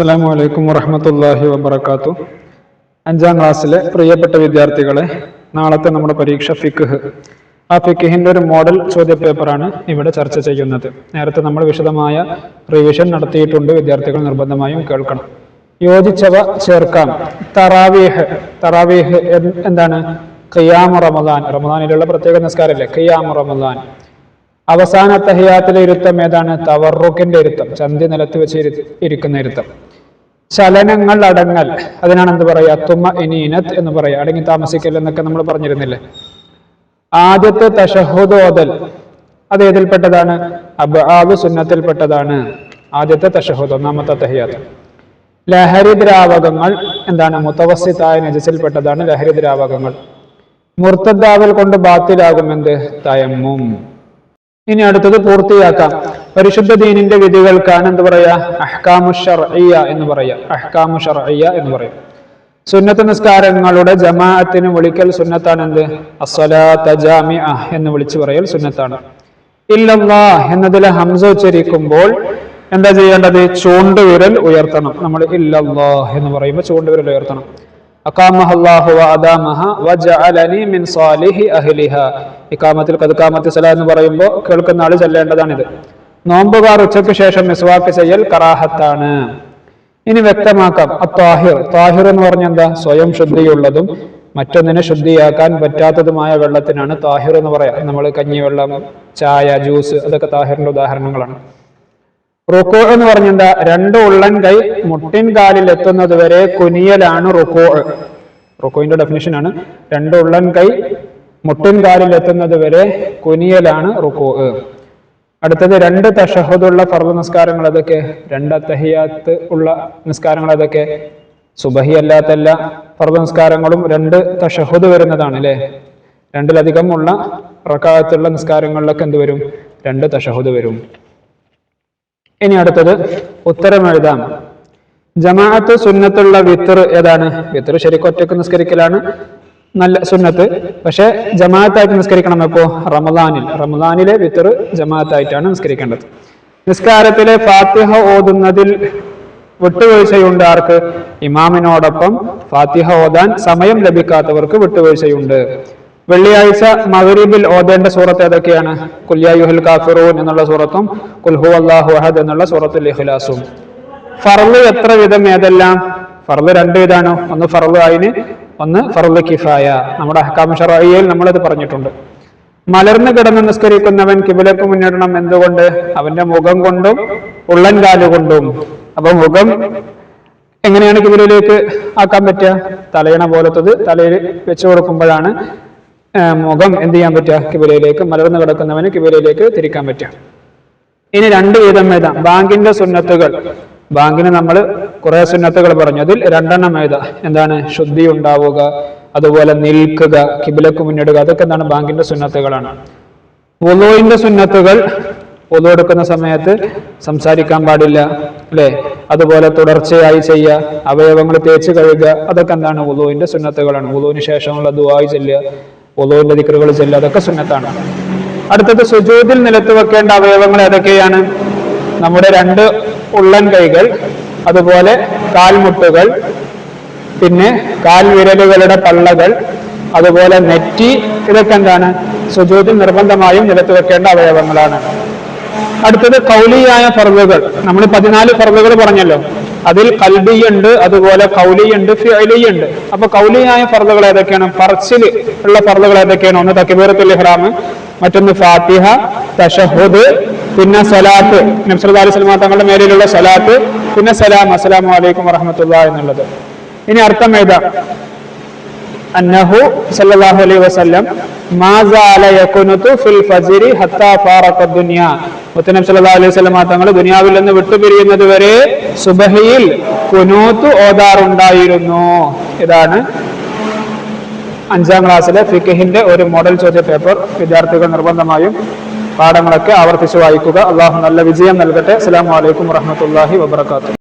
അസ്സാം വലൈക്കും വറഹമത്തല്ലാഹി വബർക്കാത്തു അഞ്ചാം ക്ലാസ്സിലെ പ്രിയപ്പെട്ട വിദ്യാർത്ഥികളെ നാളത്തെ നമ്മുടെ പരീക്ഷ ഫിഖ്. ആ ഫിഖിന്റെ ഒരു മോഡൽ ചോദ്യപേപ്പറാണ് ഇവിടെ ചർച്ച ചെയ്യുന്നത്. നേരത്തെ നമ്മൾ വിശദമായ റിവിഷൻ നടത്തിയിട്ടുണ്ട്. വിദ്യാർത്ഥികൾ നിർബന്ധമായും കേൾക്കണം. യോജിച്ചവ ചേർക്കാം. തറാവീഹ്. തറാവീഹ് എന്താണ്? ഖിയാമു റമദാൻ. റമദാനിലുള്ള പ്രത്യേക നിസ്കാരമല്ലേ ഖിയാമു റമദാൻ. അവസാന തഹിയാത്തിലെ ഇരുത്തം ഏതാണ്? തവറുക്കിന്റെ ഇരുത്തം. ചന്തി നിലത്ത് വെച്ച് ഇരു- ഇരിക്കുന്ന ഇരുത്തം. ചലനങ്ങൾ അടങ്ങൽ. അതിനാണ് എന്ത് പറയാ? തുമ്മ ഇനീനത്ത് എന്ന് പറയാ. അടങ്ങി താമസിക്കൽ എന്നൊക്കെ നമ്മൾ പറഞ്ഞിരുന്നില്ലേ? ആദ്യത്തെ തഷഹുദ് അത് ഏതിൽപ്പെട്ടതാണ്? അബാബ് സുന്നത്തിൽപ്പെട്ടതാണ്. ആദ്യത്തെ തഷഹുദ് ഒന്നാമത്തെ തഹിയാത്ത് ലഹരി ദ്രാവകങ്ങൾ എന്താണ്? മുത്തവസ്യത്തായ നജസിൽപ്പെട്ടതാണ് ലഹരി ദ്രാവകങ്ങൾ. മുർത്തദ്ദാവൽ കൊണ്ട് ബാത്തിലാകും എന്ത്? തയമ്മും. ഇനി അടുത്തത് പൂർത്തിയാക്കാം. പരിശുദ്ധ ദീനിന്റെ വിധികൾക്കാണ് എന്ത് പറയാ അഹ്കാമു ഷർഅയ്യ എന്ന് പറയാ അഹ്കാമു ഷർഅയ്യ എന്ന് പറയും സുന്നത്ത് നിസ്കാരങ്ങളുടെ ജമാഅത്തിന് വിളിക്കൽ സുന്നത്താണ് എന്ത് അസ്വലാത്ത ജാമിഅ എന്ന് വിളിച്ചു പറയൽ സുന്നത്താണ്. ഇല്ലല്ലാ എന്നതിൽ ഹംസ ഉച്ചരിക്കുമ്പോൾ എന്താ ചെയ്യേണ്ടത്? ചൂണ്ടുവിരൽ ഉയർത്തണം. നമ്മൾ ഇല്ലല്ലാ എന്ന് പറയുമ്പോൾ ചൂണ്ടുവിരൽ ഉയർത്തണം. അഹ്ലിഹ. ഇക്കാമത്തിൽ കദ്കാമത്തി സല എന്ന് പറയുമ്പോൾ കേൾക്കുന്ന ആൾ ചൊല്ലേണ്ടതാണിത്. നോമ്പുകാർ ഉച്ചയ്ക്ക് ശേഷം മിസ്വാക്ക് ചെയ്യൽ കറാഹത്താണ്. ഇനി വ്യക്തമാക്കാം അത്താഹിർ. താഹിർ എന്ന് പറഞ്ഞ എന്താ? സ്വയം ശുദ്ധിയുള്ളതും മറ്റൊന്നിനെ ശുദ്ധിയാക്കാൻ പറ്റാത്തതുമായ വെള്ളത്തിനാണ് താഹിർ എന്ന് പറയാം. നമ്മൾ കഞ്ഞിവെള്ളം ചായ ജ്യൂസ് അതൊക്കെ താഹിറിന്റെ ഉദാഹരണങ്ങളാണ്. റുക്കോ എന്ന് പറഞ്ഞെന്താ രണ്ട് ഉള്ളൻ കൈ മുട്ടിൻ കാലിൽ എത്തുന്നത് വരെ കുനിയലാണ് റുക്കോ. റുക്കോയിന്റെ ഡെഫിനിഷൻ ആണ്. രണ്ട് ഉള്ളൻ കൈ മുട്ടിൻ കാലിൽ എത്തുന്നത് വരെ കുനിയലാണ് റുക്കോ. അടുത്തത് രണ്ട് തഷഹദുള്ള ഫർദ് നിസ്കാരങ്ങൾ അതൊക്കെ രണ്ട് അത്തഹിയാത്ത് ഉള്ള നിസ്കാരങ്ങൾ അതൊക്കെ സുബഹി അല്ലാത്ത എല്ലാ ഫർദ് നിസ്കാരങ്ങളും രണ്ട് തഷഹുദ് വരുന്നതാണ് അല്ലേ രണ്ടിലധികം ഉള്ള റക്കാത്തുള്ള നിസ്കാരങ്ങളിലൊക്കെ എന്ത് വരും? രണ്ട് തഷഹുദ് വരും. ഇനി അടുത്തത് ഉത്തരം എഴുതാം. ജമാഅത്ത് സുന്നത്തുള്ള വിത്തർ ഏതാണ്? വിത്തർ ശരിക്കും ഒറ്റയ്ക്ക് നിസ്കരിക്കലാണ്. നല്ല സുന്നത്ത്. പക്ഷെ ജമാഅത്തായിട്ട് നിസ്കരിക്കണം എപ്പോ? റമദാനിൽ. റമദാനിലെ വിത്തർ ജമാഅത്തായിട്ടാണ് നിസ്കരിക്കേണ്ടത്. നിസ്കാരത്തിലെ ഫാത്തിഹ ഓതുന്നതിൽ വിട്ടുവീഴ്ചയുണ്ട് ആർക്ക്? ഇമാമിനോടൊപ്പം ഫാത്തിഹ ഓതാൻ സമയം ലഭിക്കാത്തവർക്ക് വിട്ടുവീഴ്ചയുണ്ട്. വെള്ളിയാഴ്ച മഗരീബിൽ ഓതേണ്ട സൂറത്ത് ഏതൊക്കെയാണ്? കുല്യായുഹുൽ കാഫിറൂൻ എന്നുള്ള സൂറത്തും കുൽഹു അള്ളാഹു അഹദ് എന്നുള്ള സൂറത്തുൽ ഇഖ്ലാസും. ഫർൾ എത്ര വിധം ഏതെല്ലാം? ഫർൾ രണ്ട് വിധാണ് ഒന്ന് ഫർൾ ആയിന് ഒന്ന് ഫർൾ കിഫായ നമ്മുടെ അഹ്കാം ഷറയിൽ നമ്മളത് പറഞ്ഞിട്ടുണ്ട്. മലർന്നു കിടന്ന് നിസ്കരിക്കുന്നവൻ കിബിലക്ക് മുന്നിടണം എന്തുകൊണ്ട്? അവന്റെ മുഖം കൊണ്ടും ഉള്ളൻ കാലുകൊണ്ടും അപ്പൊ മുഖം എങ്ങനെയാണ് കിബിലയിലേക്ക് ആക്കാൻ പറ്റുക? തലയണ പോലത്തത് തലയിൽ വെച്ചു കൊടുക്കുമ്പോഴാണ് മുഖം എന്ത് ചെയ്യാൻ പറ്റുക? കിബിലയിലേക്ക് മലർന്നു കിടക്കുന്നവന് കിബിലയിലേക്ക് തിരിക്കാൻ പറ്റുക. ഇനി രണ്ട് വീതം എഴുതാം. ബാങ്കിന്റെ സുന്നത്തുകൾ. ബാങ്കിന് നമ്മൾ കുറെ സുന്നത്തുകൾ പറഞ്ഞു. അതിൽ രണ്ടെണ്ണം എഴുതാം. എന്താണ്? ശുദ്ധി ഉണ്ടാവുക അതുപോലെ നിൽക്കുക കിബിലക്ക് മുന്നിടുക. അതൊക്കെ എന്താണ്? ബാങ്കിന്റെ സുന്നത്തുകളാണ്. വുളുവിന്റെ സുന്നത്തുകൾ പൊതു എടുക്കുന്ന സമയത്ത് സംസാരിക്കാൻ പാടില്ല അല്ലെ? അതുപോലെ തുടർച്ചയായി ചെയ്യുക അവയവങ്ങൾ തേച്ച് കഴുകുക. അതൊക്കെ എന്താണ്? ഉലുവിന്റെ സുന്നത്തുകളാണ്. ഉലുവിന് ശേഷമുള്ള ദുവായി ചെല്ലുക ഉലുവിന്റെ ദിക്കറുകൾ ചെല്ലുക. അതൊക്കെ സുന്നത്താണ്. അടുത്തത് സുജൂതിൽ നിലത്ത് വെക്കേണ്ട അവയവങ്ങൾ ഏതൊക്കെയാണ്? നമ്മുടെ രണ്ട് ഉള്ളൻ കൈകൾ അതുപോലെ കാൽമുട്ടുകൾ പിന്നെ കാൽവിരലുകളുടെ പള്ളകൾ അതുപോലെ നെറ്റി ഇതൊക്കെ എന്താണ്? സുജൂതി നിർബന്ധമായും നിലത്ത് വെക്കേണ്ട അവയവങ്ങളാണ്. അടുത്തത് കൗലിയായ ഫർദുകൾ. നമ്മൾ പതിനാല് ഫർദുകൾ പറഞ്ഞല്ലോ. അതിൽ കൽബിയുണ്ട് അതുപോലെ കൗലിയുണ്ട് ഫിഅലിയുണ്ട്. അപ്പൊ കൗലിയായ ഫർദുകൾ ഏതൊക്കെയാണ്? പറച്ചിൽ ഉള്ള ഫർദുകൾ ഏതൊക്കെയാണ്? ഒന്ന് തക്ബീറത്തുൽ ഇഹ്റാം മറ്റൊന്ന് ഫാത്തിഹ തഷഹുദ് പിന്നെ സലാത്ത്. നബ്സല്ലാ അലൈഹി തങ്ങളുടെ മേലിലുള്ള സലാത്ത് പിന്നെ സലാം അസ്സലാമു അലൈക്കും വറഹമത്തുള്ള എന്നുള്ളത്. ഇനി അർത്ഥം എഴുതാം അന്നഹു സല്ലല്ലാഹു അലൈഹി വസല്ലം മാസാല യകുനതു ഫിൽ ഫജ്രി ഹത്താ ഫാറഖ ദുനിയ. മുത്തനബി സല്ലല്ലാഹു അലൈഹി വസല്ലം തങ്ങൾ ദുനിയാവിൽ നിന്ന് വിട്ടുപിരിയുന്നത് വരെ സുബഹിയിൽ കുനൂത്ത് ഓതാറുണ്ടായിരുന്നു. ഇതാണ് അഞ്ചാം ക്ലാസ്സിലെ ഫിഖഹിന്റെ ഒരു മോഡൽ ചോദ്യ പേപ്പർ വിദ്യാർത്ഥികൾ നിർബന്ധമായും പാഠങ്ങളൊക്കെ ആവർത്തിച്ച് വായിക്കുക. അള്ളാഹു നല്ല വിജയം നൽകട്ടെ. അസ്സാം വലൈക്കും വറഹ്മത്തുള്ളാഹി വബറകാതുഹു.